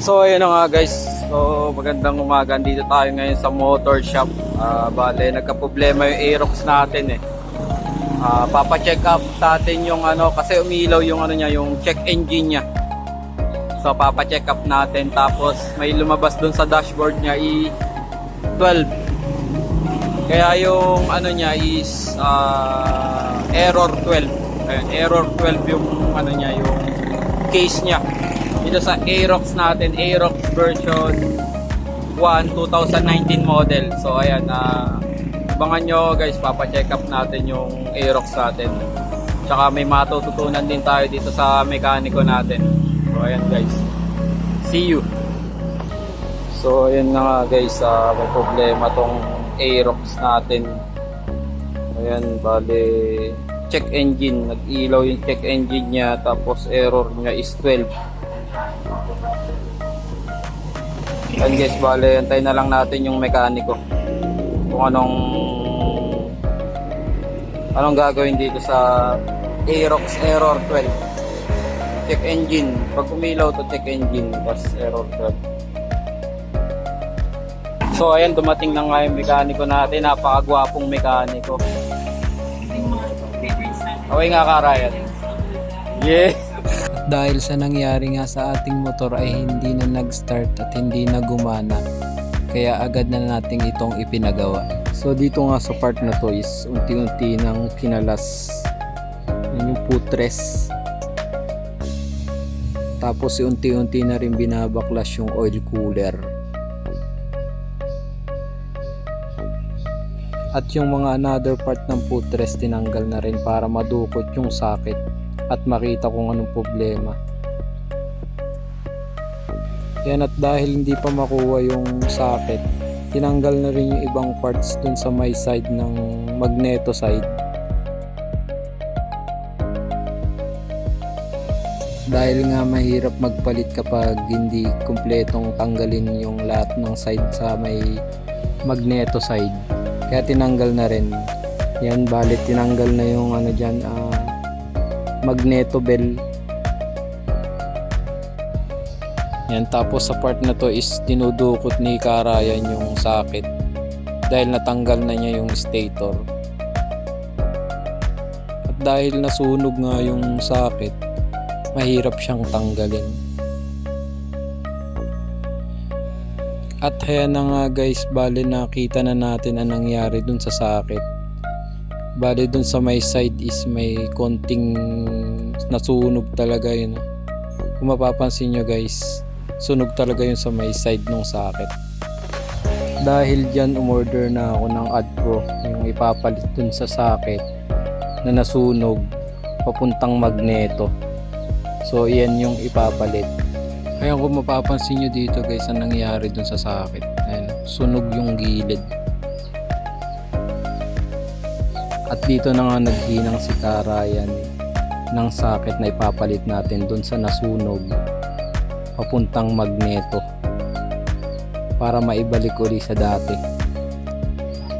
So ayun nga guys. So magandang umaga. Dito tayo ngayon sa motor shop. Ah, bale nagka-problema yung Aerox natin eh. Ah, papa-check up natin yung ano kasi umilaw yung ano niya, yung check engine niya. So papa-check up natin tapos may lumabas dun sa dashboard niya i 12. Kaya yung ano niya is ah, error 12. Ayun, error 12 yung ano niya, yung case niya. Dito sa Aerox natin, Aerox version 1 2019 model. So ayan, na abangan nyo guys, papa-check up natin yung Aerox natin. Tsaka may matututunan din tayo dito sa mekaniko natin. So ayan guys. See you. So ayan na nga guys, ah, may problema tong Aerox natin. Ayan, bale check engine, nag-ilaw yung check engine niya tapos error niya is 12. Ayan guys, bale antay na lang natin yung mekaniko. Kung anong anong gagawin dito sa Aerox error 12. Check engine, pag umilaw to check engine, tapos error 12. So ayan, dumating na nga yung mekaniko natin, napakagwapong mekaniko. Okay nga ka, Ryan. Yeah. Dahil sa nangyari nga sa ating motor ay hindi na nag-start at hindi na gumana. Kaya agad na nating itong ipinagawa. So dito nga sa part na to is unti-unti nang kinalas yun yung putres. Tapos unti-unti na rin binabaklas yung oil cooler. At yung mga another part ng putres tinanggal na rin para madukot yung sakit at makita kung anong problema. Yan at dahil hindi pa makuha yung sakit, tinanggal na rin yung ibang parts dun sa may side ng magneto side. Dahil nga mahirap magpalit kapag hindi kumpletong tanggalin yung lahat ng side sa may magneto side. Kaya tinanggal na rin. Yan, balit tinanggal na yung ano dyan, ah, magneto bell. Yan, tapos sa part na to is dinudukot ni Karayan yung sakit dahil natanggal na niya yung stator. At dahil nasunog nga yung sakit, mahirap siyang tanggalin. At haya na nga guys, bali nakita na natin ang nangyari dun sa sakit. Bali dun sa may side is may konting nasunog talaga yun. Kung mapapansin nyo guys, sunog talaga yun sa may side ng sakit. Dahil dyan umorder na ako ng AdPro, yung ipapalit dun sa sakit na nasunog papuntang magneto. So iyan yung ipapalit. Ayan kung mapapansin nyo dito guys ang nangyari dun sa sakit. Ayan, sunog yung gilid. At dito na nga naghinang si Karayan ng sakit na ipapalit natin dun sa nasunog papuntang magneto para maibalik uli sa dati.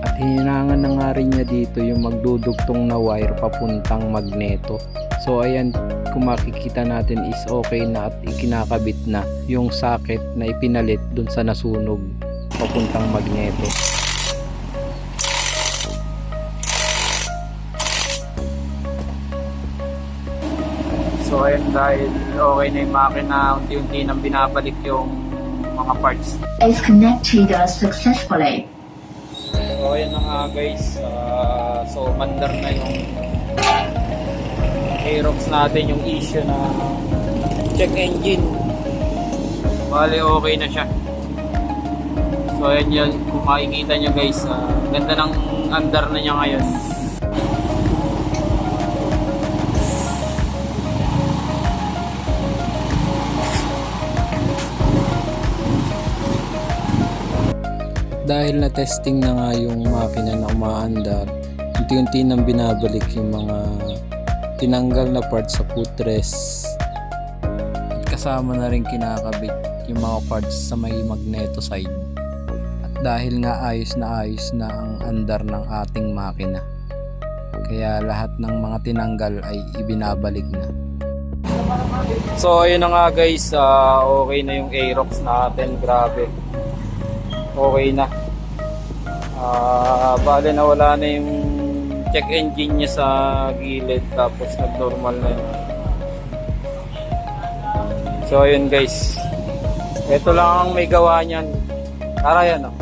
At hinangan na nga rin niya dito yung magdudugtong na wire papuntang magneto. So ayan, kung makikita natin is okay na at ikinakabit na yung socket na ipinalit dun sa nasunog papuntang magneto. Ayun dahil okay na yung makina, unti-unti nang binabalik yung mga parts. is connected successfully. So ayun na nga guys, Ah, so mandar na yung Aerox natin yung issue na check engine. Bale okay na siya. So ayun yun, kung makikita nyo guys, ah, ganda ng andar na niya ngayon. Dahil na testing na nga yung makina na umaandar, unti-unti nang binabalik yung mga tinanggal na parts sa putres. At kasama na rin kinakabit yung mga parts sa may magneto side. At dahil nga ayos na ayos na ang andar ng ating makina. Kaya lahat ng mga tinanggal ay ibinabalik na. So ayun na nga guys, ah, okay na yung Aerox natin, grabe. Okay na. Ah, bale na wala na yung check engine niya sa gilid tapos nag-normal na yun. So ayun guys. Ito lang ang may gawa niyan. Tara yan oh.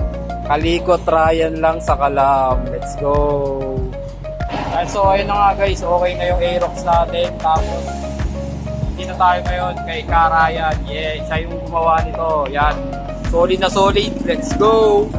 Kalikot Ryan lang sa kalam. Let's go. Ah, so ayun na nga guys, okay na yung Aerox natin. Tapos dito tayo ngayon kay Karayan. Yeah, siya yung gumawa nito. Yan. Solid na solid. Let's go!